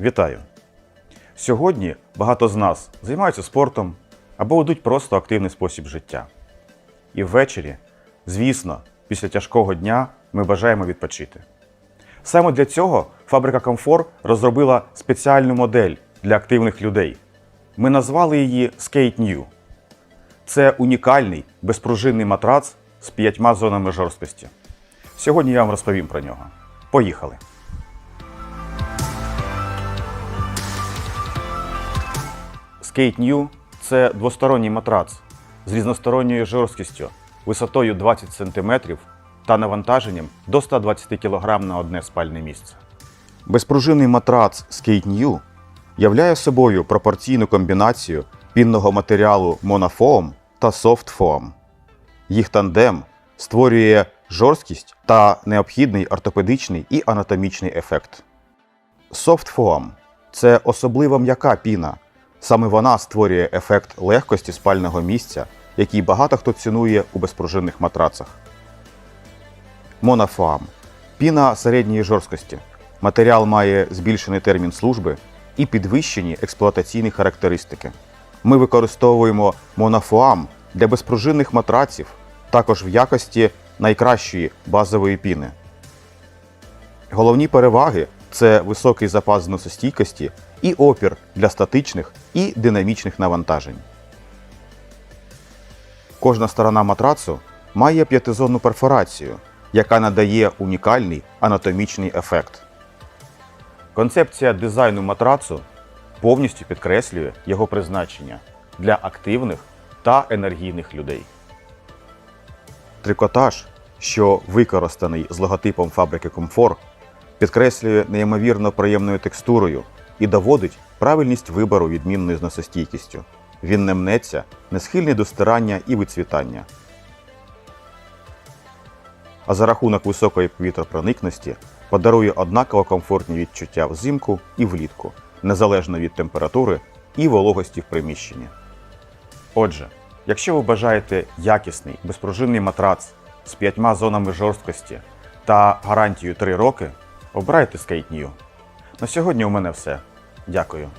Вітаю! Сьогодні багато з нас займаються спортом або ведуть просто активний спосіб життя. І ввечері, звісно, після тяжкого дня ми бажаємо відпочити. Саме для цього фабрика Комфор розробила спеціальну модель для активних людей. Ми назвали її Skate New. Це унікальний безпружинний матрац з п'ятьма зонами жорсткості. Сьогодні я вам розповім про нього. Поїхали! Skate New – це двосторонній матрац з різносторонньою жорсткістю, висотою 20 см та навантаженням до 120 кг на одне спальне місце. Безпружинний матрац Skate New являє собою пропорційну комбінацію пінного матеріалу Monofoam та Foam. Їх тандем створює жорсткість та необхідний ортопедичний і анатомічний ефект. Foam – це особливо м'яка піна. Саме вона створює ефект легкості спального місця, який багато хто цінує у безпружинних матрацах. Монофоам – піна середньої жорсткості. Матеріал має збільшений термін служби і підвищені експлуатаційні характеристики. Ми використовуємо монофоам для безпружинних матраців, також в якості найкращої базової піни. Головні переваги це високий запас зносостійкості і опір для статичних і динамічних навантажень. Кожна сторона матрацу має п'ятизонну перфорацію, яка надає унікальний анатомічний ефект. Концепція дизайну матрацу повністю підкреслює його призначення для активних та енергійних людей. Трикотаж, що використаний з логотипом фабрики Комфор, підкреслює неймовірно приємною текстурою і доводить правильність вибору відмінною зносостійкістю. Він не мнеться, не схильний до стирання і вицвітання. А за рахунок високої повітропроникності подарує однаково комфортні відчуття взимку і влітку, незалежно від температури і вологості в приміщенні. Отже, якщо ви бажаєте якісний безпружинний матрац з п'ятьма зонами жорсткості та гарантією 3 роки, обирайте Skate. На сьогодні у мене все. Дякую.